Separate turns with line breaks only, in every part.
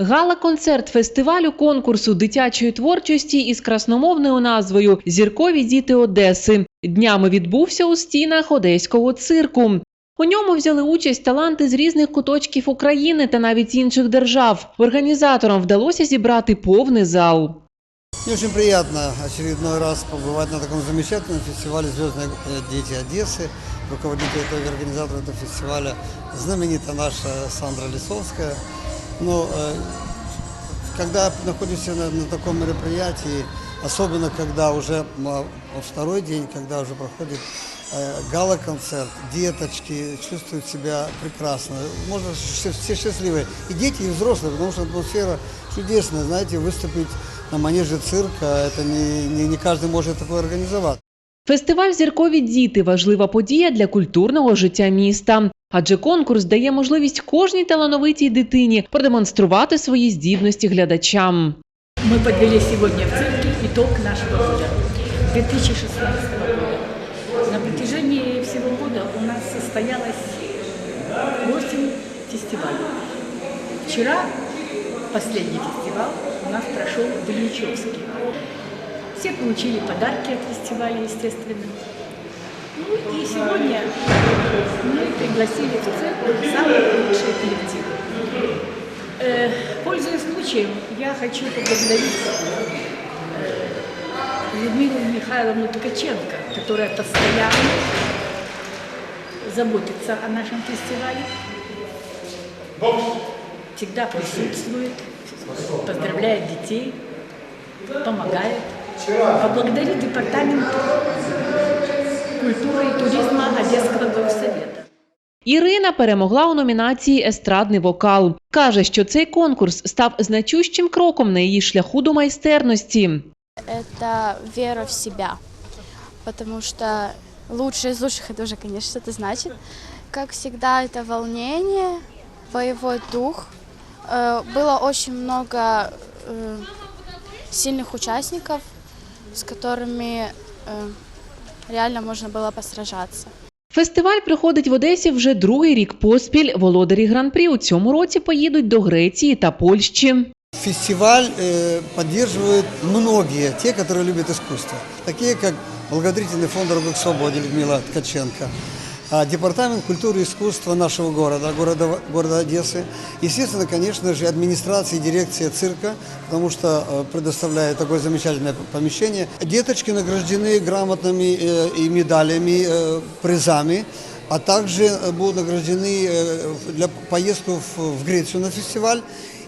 Гала-концерт фестивалю конкурсу дитячої творчості із красномовною назвою Зіркові діти Одеси днями відбувся у стінах одеського цирку. У ньому взяли участь таланти з різних куточків України та навіть інших держав. Організаторам вдалося зібрати повний зал.
Мне очень приятно очередной раз побывать на таком замечательном фестивале «Звездные э, дети Одессы». Руководитель этого организатора этого фестиваля знаменита наша Сандра Лисовская. Но э, когда находишься на, на таком мероприятии, особенно когда уже м, второй день, когда уже проходит э, гала-концерт, деточки чувствуют себя прекрасно. Можно все, все счастливые. И дети, и взрослые, потому что атмосфера чудесная. Знаете, выступить на манеже цирка, это не, не, не каждый может такое организовать.
Фестиваль Зіркові діти важлива подія для культурного життя міста. Адже конкурс дає можливість кожній талановитій дитині продемонструвати свої здібності глядачам.
Мы подвели сегодня в цирке итог нашего года, 2016 года. На протяжении всего года у нас состоялось 8 фестивалей. Вчера последний фестиваль у нас прошел в Ильичевске. Все получили подарки от фестиваля, естественно. Ну и сегодня мы пригласили в цирк самые лучшие коллективы. Э, Пользуясь случаем, я хочу поблагодарить э, Людмилу Михайловну Ткаченко, которая постоянно заботится о нашем фестивале, всегда присутствует, поздравляет детей, помогает. Поблагодарить департамент культуры и туризма Одесского горсовета.
Ірина перемогла у номінації Естрадний вокал. Каже, що цей конкурс став значущим кроком на її шляху до майстерності.
это вера в себя. Потому что лучшее из лучших это уже, конечно, это значит. Как всегда, это волнение, боевой дух. Э, Было очень много э, сильных участников, с которыми э, реально можно было посражаться.
Фестиваль проходить в Одесі вже другий рік поспіль. Володарі гран-прі у цьому році поїдуть до Греції та Польщі.
Фестиваль э, поддерживают многие, те, которые любят искусство. Такие, как благотворительный фонд «Дорога к свободе» Людмила Ткаченко, а Департамент культуры и искусства нашего города, города, города Одессы. Естественно, конечно же, администрация и дирекция цирка, потому что э, предоставляет такое замечательное помещение. Деточки награждены грамотными э, и медалями, э, призами, а также будут награждены для поездку в, Грецию на фестиваль.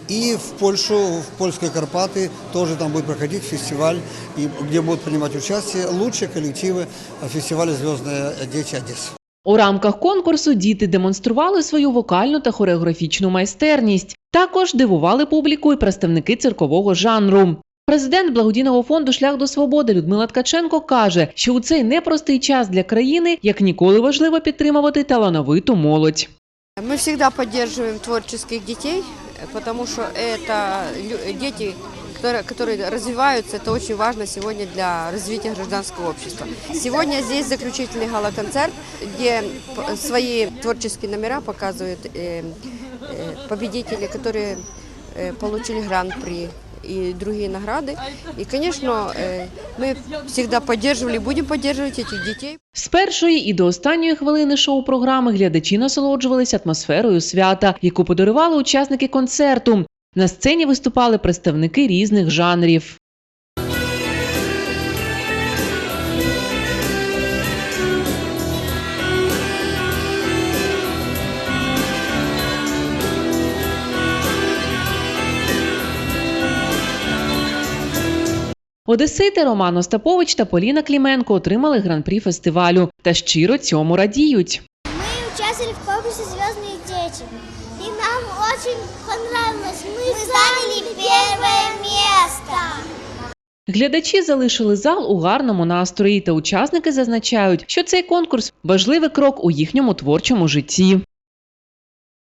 И в Польшу, в польские Карпаты тоже там будет проходить фестиваль, где будут принимать участие лучшие коллективы фестиваля «Звездные дети Одессы».
У рамках конкурсу діти демонстрували свою вокальну та хореографічну майстерність. Також дивували публіку і представники циркового жанру. Президент благодійного фонду Шлях до свободи Людмила Ткаченко каже, що у цей непростий час для країни як ніколи важливо підтримувати талановиту молодь.
Всегда поддерживаем творческих детей, потому что это лю- дети, которые, которые развиваются, это очень важно сегодня для развития гражданского общества. Сегодня здесь заключительный гала-концерт, где п- свои творческие номера показывают э, э, победители, которые э, получили гран-при и другие награды. И, конечно, э, мы всегда поддерживали, будем поддерживать этих детей.
З першої і до останньої хвилини шоу-програми глядачі насолоджувалися атмосферою свята, яку подарували учасники концерту. На сцені виступали представники різних жанрів. Одесити Роман Остапович та Поліна Кліменко отримали гран-прі фестивалю та щиро цьому радіють.
Мы участвовали в конкурсе «Звездные дети». И нам очень понравилось. Мы, заняли первое место.
Глядачі залишили зал у гарному настрої, та учасники зазначають, що цей конкурс важливий крок у їхньому творчому житті.